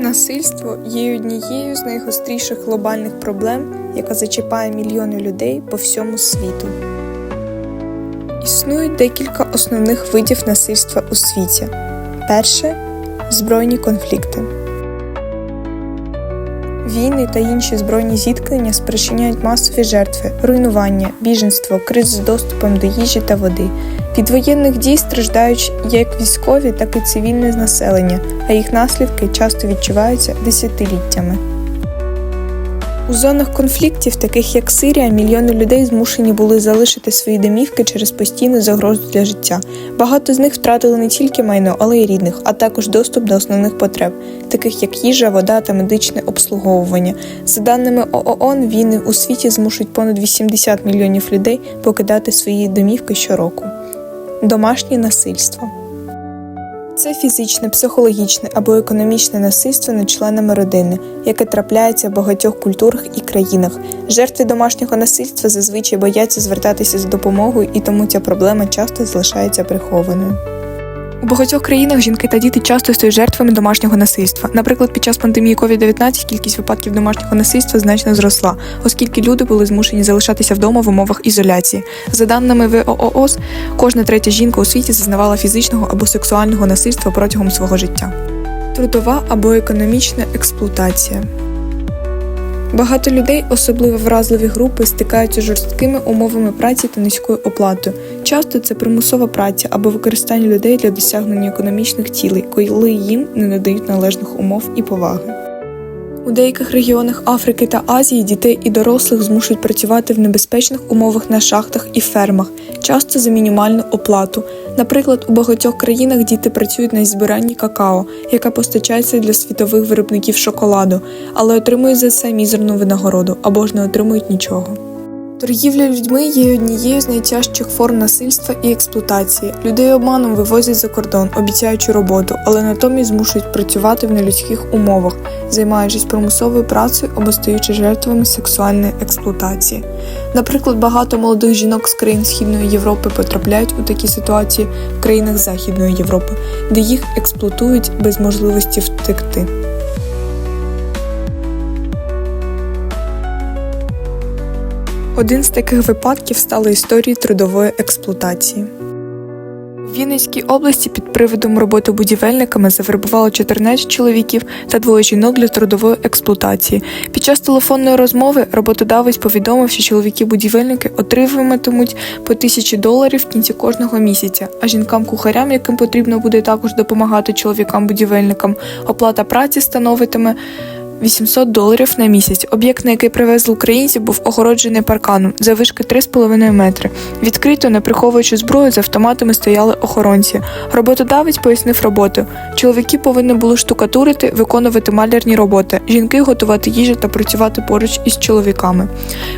Насильство є однією з найгостріших глобальних проблем, яка зачіпає мільйони людей по всьому світу. Існують декілька основних видів насильства у світі. Перше збройні конфлікти. Війни та інші збройні зіткнення спричиняють масові жертви, руйнування, біженство, криз з доступом до їжі та води. Від воєнних дій страждають як військові, так і цивільне населення, а їх наслідки часто відчуваються десятиліттями. У зонах конфліктів, таких як Сирія, мільйони людей змушені були залишити свої домівки через постійну загрозу для життя. Багато з них втратили не тільки майно, але й рідних, а також доступ до основних потреб, таких як їжа, вода та медичне обслуговування. За даними ООН, війни у світі змушують понад 80 мільйонів людей покидати свої домівки щороку. Домашнє насильство. Це фізичне, психологічне або економічне насильство над членами родини, яке трапляється в багатьох культурах і країнах. Жертви домашнього насильства зазвичай бояться звертатися з допомогою, і тому ця проблема часто залишається прихованою. У багатьох країнах жінки та діти часто стають жертвами домашнього насильства. Наприклад, під час пандемії COVID-19 кількість випадків домашнього насильства значно зросла, оскільки люди були змушені залишатися вдома в умовах ізоляції. За даними ВООЗ, кожна третя жінка у світі зазнавала фізичного або сексуального насильства протягом свого життя. Трудова або економічна експлуатація. Багато людей, особливо вразливі групи, стикаються з жорсткими умовами праці та низькою оплатою. Часто це примусова праця або використання людей для досягнення економічних цілей, коли їм не надають належних умов і поваги. У деяких регіонах Африки та Азії дітей і дорослих змушують працювати в небезпечних умовах на шахтах і фермах, часто за мінімальну оплату. Наприклад, у багатьох країнах діти працюють на збиранні какао, яке постачається для світових виробників шоколаду, але отримують за це мізерну винагороду або ж не отримують нічого. Торгівля людьми є однією з найтяжчих форм насильства і експлуатації. Людей обманом вивозять за кордон, обіцяючи роботу, але натомість змушують працювати в нелюдських умовах, займаючись примусовою працею або стаючи жертвами сексуальної експлуатації. Наприклад, багато молодих жінок з країн Східної Європи потрапляють у такі ситуації в країнах Західної Європи, де їх експлуатують без можливості втекти. Один з таких випадків стала історія трудової експлуатації. В Вінницькій області під приводом роботи будівельниками завербувало 14 чоловіків та двоє жінок для трудової експлуатації. Під час телефонної розмови роботодавець повідомив, що чоловіки-будівельники отримуватимуть по тисячі доларів в кінці кожного місяця, а жінкам-кухарям, яким потрібно буде також допомагати чоловікам-будівельникам, оплата праці становитиме 800 доларів на місяць. Об'єкт, на який привезли українці, був огороджений парканом завишки 3,5 метри. Відкрито, не приховуючи зброю, з автоматами стояли охоронці. Роботодавець пояснив роботу. Чоловіки повинні були штукатурити, виконувати малярні роботи, жінки готувати їжу та працювати поруч із чоловіками.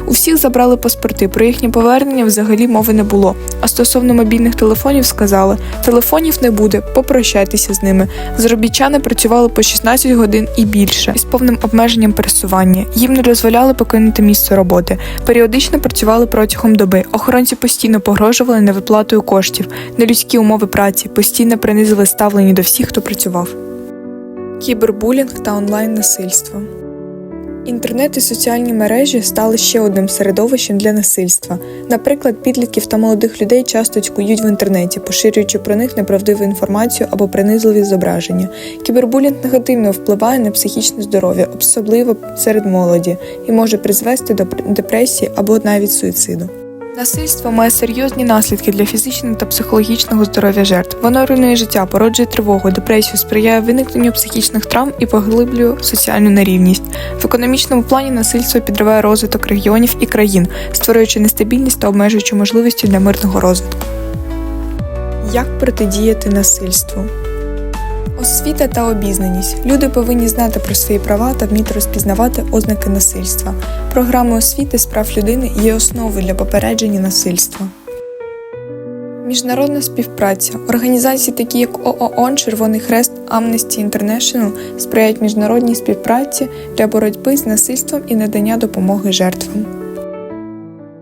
У всіх забрали паспорти. Про їхнє повернення взагалі мови не було. А стосовно мобільних телефонів сказали: телефонів не буде, попрощайтеся з ними. Заробітчани працювали по 16 годин і більше із повним обмеженням пересування. Їм не дозволяли покинути місце роботи. Періодично працювали протягом доби. Охоронці постійно погрожували невиплатою коштів, нелюдські умови праці, постійно принизили ставлення до всіх, хто працював. Кібербулінг та онлайн насильство. Інтернет і соціальні мережі стали ще одним середовищем для насильства. Наприклад, підлітків та молодих людей часто цькують в інтернеті, поширюючи про них неправдиву інформацію або принизливі зображення. Кібербулінг негативно впливає на психічне здоров'я, особливо серед молоді, і може призвести до депресії або навіть суїциду. Насильство має серйозні наслідки для фізичного та психологічного здоров'я жертв. Воно руйнує життя, породжує тривогу, депресію, сприяє виникненню психічних травм і поглиблює соціальну нерівність. В економічному плані насильство підриває розвиток регіонів і країн, створюючи нестабільність та обмежуючи можливості для мирного розвитку. Як протидіяти насильству? Освіта та обізнаність. Люди повинні знати про свої права та вміти розпізнавати ознаки насильства. Програми освіти з прав людини є основою для попередження насильства. Міжнародна співпраця. Організації, такі як ООН, Червоний Хрест, Amnesty International сприяють міжнародній співпраці для боротьби з насильством і надання допомоги жертвам.